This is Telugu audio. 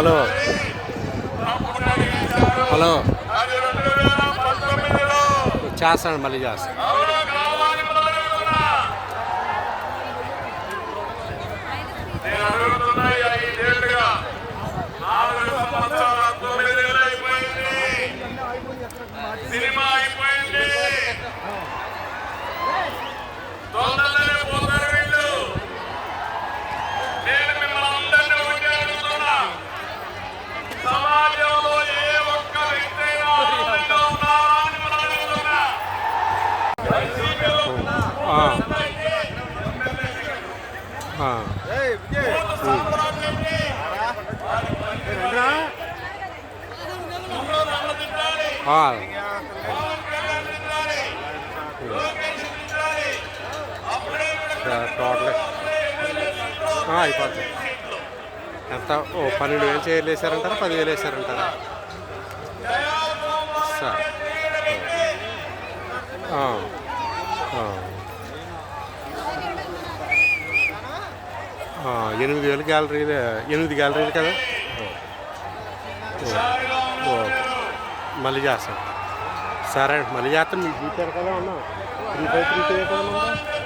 హలో. హలో. చేస్తాను మళ్ళీ చేస్తాను. టోటల్. అయిపోతుంది ఎంత? ఓ పన్నెండు వేలు చేయలు వేసారంటారా పదివేలు వేసారంటారా సార్. ఎనిమిది వేల గ్యాలరీలు ఎనిమిది గ్యాలరీలు కదా? మళ్ళీ చేస్తాం సరే మళ్ళీ చేస్తాం మీకు చూసారు కదా ఉన్నా త్రీ ఫైవ్ త్రీ త్రీ కదా